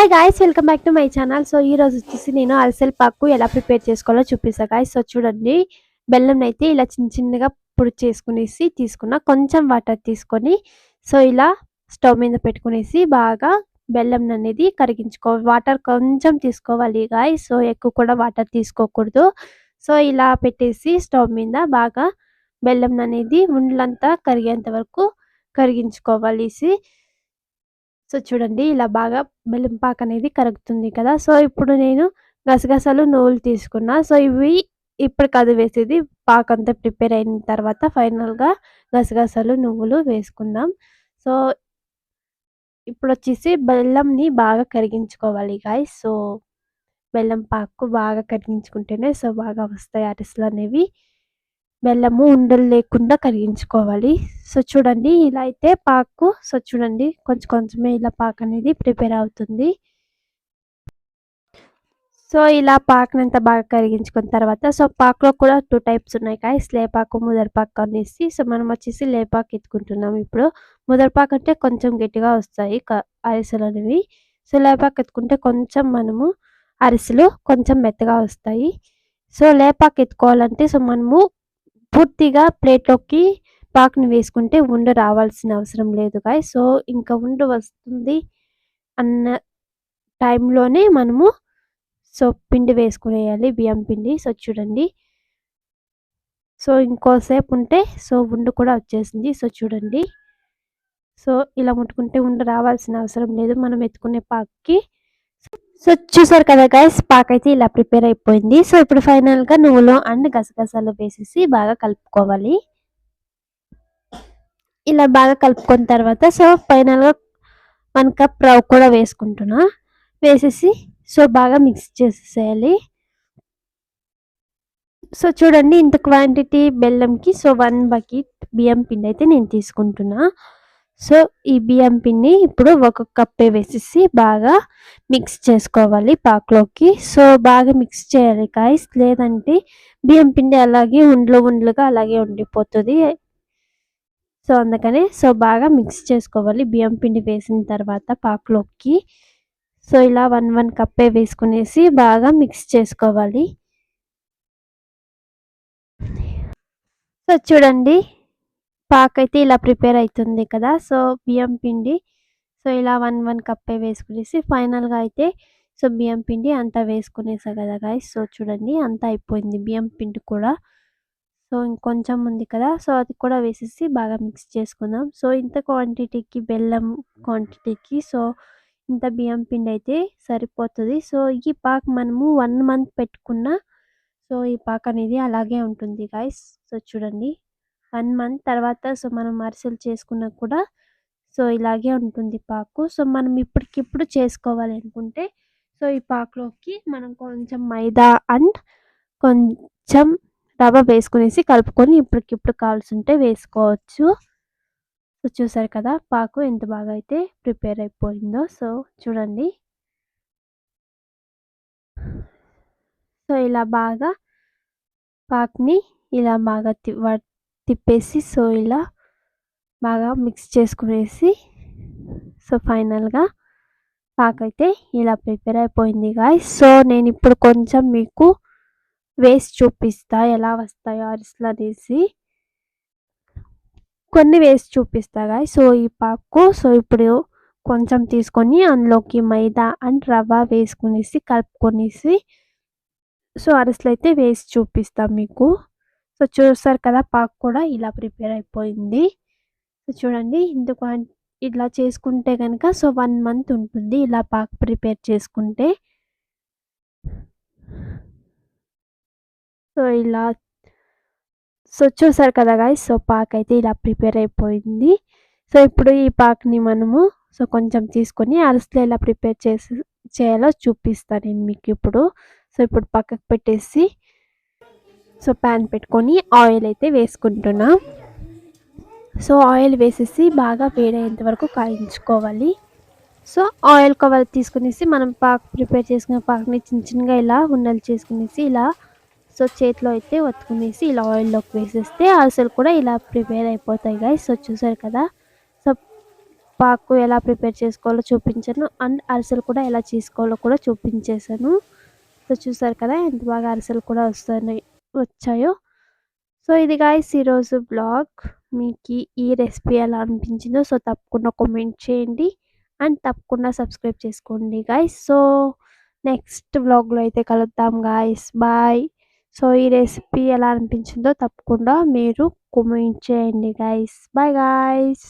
Hi guys welcome back to my channel so ఈ రోజు వచ్చేసి నేను అరిసెల పాకు ఎలా ప్రిపేర్ చేసుకోవాలో చూపిస్తా గాయస్ సో చూడండి. బెల్లం అయితే ఇలా చిన్న చిన్నగా పొడి చేసుకునేసి తీసుకున్న. కొంచెం వాటర్ తీసుకొని సో ఇలా స్టవ్ మీద పెట్టుకునేసి బాగా బెల్లం అనేది కరిగించుకోవాలి వాటర్ కొంచెం తీసుకోవాలి గాయ సో ఎక్కువ కూడా వాటర్ తీసుకోకూడదు. సో ఇలా పెట్టేసి స్టవ్ మీద బాగా బెల్లం అనేది ఉండలంతా కరిగేంత వరకు కరిగించుకోవాలి. సో చూడండి ఇలా బాగా బెల్లం పాక అనేది కరుగుతుంది కదా. సో ఇప్పుడు నేను గసగసాలు నువ్వులు తీసుకున్నా. సో ఇవి ఇప్పుడు కాదు వేసేది. పాక అంతా ప్రిపేర్ అయిన తర్వాత ఫైనల్గా గసగసాలు నువ్వులు వేసుకుందాం. సో ఇప్పుడు వచ్చేసి బెల్లంని బాగా కరిగించుకోవాలి గాయ సో బెల్లం పాకు బాగా కరిగించుకుంటేనే సో బాగా వస్తాయి అరిసెలు అనేవి బెల్లము ఉండలు లేకుండా కరిగించుకోవాలి. సో చూడండి ఇలా అయితే పాకు సో చూడండి కొంచెం కొంచెమే ఇలా పాకు అనేది ప్రిపేర్ అవుతుంది. సో ఇలా పాకునంతా బాగా కరిగించుకున్న తర్వాత సో పాకులో కూడా టూ టైప్స్ ఉన్నాయి కాయస్ లేపాకు ముదరపాకు అనేసి. సో మనం వచ్చేసి లేపాకు ఎత్తుకుంటున్నాం ఇప్పుడు. ముదరపాకు అంటే కొంచెం గట్టిగా వస్తాయి అరిసెలు అనేవి. సో లేపాకు ఎత్తుకుంటే కొంచెం మనము అరిసెలు కొంచెం మెత్తగా వస్తాయి. సో లేపాకు ఎత్తుకోవాలంటే సో మనము పూర్తిగా ప్లేట్లోకి పాకుని వేసుకుంటే ఉండ రావాల్సిన అవసరం లేదు గాయ సో ఇంకా ఉండ వస్తుంది అన్న టైంలోనే మనము సో పిండి వేసుకునేయాలి బియ్యం పిండి. సో చూడండి. సో ఇంకోసేపు ఉంటే సో ఉండు కూడా వచ్చేసింది. సో చూడండి. సో ఇలా ముట్టుకుంటే ఉండ రావాల్సిన అవసరం లేదు. మనం ఎత్తుకునే పాక్కి సో చూసారు కదా గైస్ పాక్ అయితే ఇలా ప్రిపేర్ అయిపోయింది. సో ఇప్పుడు ఫైనల్గా నువ్వులు అండ్ గసగసాలు వేసేసి బాగా కలుపుకోవాలి. ఇలా బాగా కలుపుకున్న తర్వాత సో ఫైనల్గా వన్ కప్ రవ్ కూడా వేసుకుంటున్నా. వేసేసి సో బాగా మిక్స్ చేసేసేయాలి. సో చూడండి ఇంత క్వాంటిటీ బెల్లంకి సో వన్ బకెట్ బియ్యం పిండి అయితే నేను తీసుకుంటున్నా. సో ఈ బియ్యం పిండి ఇప్పుడు ఒక కప్పే వేసేసి బాగా మిక్స్ చేసుకోవాలి పాకులోకి. సో బాగా మిక్స్ చేయాలి కాయస్ లేదంటే బియ్యం పిండి అలాగే ఉండ్లు ఉండ్లుగా అలాగే ఉండిపోతుంది. సో అందుకనే సో బాగా మిక్స్ చేసుకోవాలి బియ్యం పిండి వేసిన తర్వాత పాకులోకి. సో ఇలా వన్ వన్ కప్పే వేసుకునేసి బాగా మిక్స్ చేసుకోవాలి. సో చూడండి. పాక్ అయితే ఇలా ప్రిపేర్ అవుతుంది కదా సో బియ్యం పిండి సో ఇలా వన్ వన్ కప్పే వేసుకునేసి ఫైనల్గా అయితే సో బియ్యం పిండి అంతా వేసుకునేసా కదా గాయస్ సో చూడండి అంతా అయిపోయింది బియ్యం పిండి కూడా. సో ఇంకొంచెం ఉంది కదా సో అది కూడా వేసేసి బాగా మిక్స్ చేసుకుందాం. సో ఇంత క్వాంటిటీకి బెల్లం క్వాంటిటీకి సో ఇంత బియ్యం పిండి అయితే సరిపోతుంది. సో ఈ పాక్ మనము వన్ మంత్ పెట్టుకున్న సో ఈ పాక్ అనేది అలాగే ఉంటుంది గాయస్ సో చూడండి. వన్ మంత్ తర్వాత సో మనం అరిసెలు చేసుకున్నా కూడా సో ఇలాగే ఉంటుంది పాకు. సో మనం ఇప్పటికిప్పుడు చేసుకోవాలి అనుకుంటే సో ఈ పాకులోకి మనం కొంచెం మైదా అండ్ కొంచెం రవ్వ వేసుకునేసి కలుపుకొని ఇప్పటికిప్పుడు కావాల్సి ఉంటే వేసుకోవచ్చు. సో చూసారు కదా పాకు ఎంత బాగా అయితే ప్రిపేర్ అయిపోయిందో. సో చూడండి. సో ఇలా బాగా పాక్ని ఇలా బాగా తిప్పేసి సో ఇలా బాగా మిక్స్ చేసుకునేసి సో ఫైనల్గా పాకైతే ఇలా ప్రిపేర్ అయిపోయింది గాయ్ సో నేను ఇప్పుడు కొంచెం మీకు వేసి చూపిస్తా ఎలా వస్తాయో అరిసెలు అనేసి. కొన్ని వేసి చూపిస్తా గాయ సో ఈ పాకు సో ఇప్పుడు కొంచెం తీసుకొని అందులోకి మైదా అండ్ రవ్వ వేసుకునేసి కలుపుకొనేసి సో అరిసెలు అయితే వేసి చూపిస్తాం మీకు. సో చూస్తారు కదా పాక్ కూడా ఇలా ప్రిపేర్ అయిపోయింది. సో చూడండి ఇందుకు ఇట్లా చేసుకుంటే కనుక సో వన్ మంత్ ఉంటుంది ఇలా పాక్ ప్రిపేర్ చేసుకుంటే. సో ఇలా సో చూసారు కదా గాయ సో పాక్ అయితే ఇలా ప్రిపేర్ అయిపోయింది. సో ఇప్పుడు ఈ పాక్ని మనము సో కొంచెం తీసుకొని అరిసెలు ఎలా ప్రిపేర్ చేసి చేయాలో చూపిస్తాను నేను మీకు ఇప్పుడు. సో ఇప్పుడు పక్కకు పెట్టేసి సో ప్యాన్ పెట్టుకొని ఆయిల్ అయితే వేసుకుంటున్నా. సో ఆయిల్ వేసేసి బాగా వేడయ్యేంత వరకు కాయించుకోవాలి. సో ఆయిల్ కవర్ తీసుకునేసి మనం పాక్ ప్రిపేర్ చేసుకునే పాక్ని చిన్న చిన్నగా ఇలా ఉండలు చేసుకునేసి ఇలా సో చేతిలో అయితే వత్తుకునేసి ఇలా ఆయిల్లోకి వేసేస్తే అసలు కూడా ఇలా ప్రిపేర్ అయిపోతాయి గాయ సో చూసారు కదా? సో పాకు ఎలా ప్రిపేర్ చేసుకోవాలో చూపించాను అండ్ అరిసెలు కూడా ఎలా చేసుకోవాలో కూడా చూపించేశాను. సో చూసారు కదా? ఎంత బాగా అరిసెలు కూడా వస్తున్నాయి. వచ్చాయో? సో ఇది గాయస్ ఈరోజు బ్లాగ్ మీకు ఈ రెసిపీ ఎలా అనిపించిందో సో తప్పకుండా కామెంట్ చేయండి. అండ్ తప్పకుండా సబ్స్క్రైబ్ చేసుకోండి గాయస్ సో నెక్స్ట్ బ్లాగ్లో అయితే కలుద్దాం గాయస్ బాయ్ సో ఈ రెసిపీ ఎలా అనిపించిందో తప్పకుండా మీరు కామెంట్ చేయండి గాయస్ బాయ్ గాయస్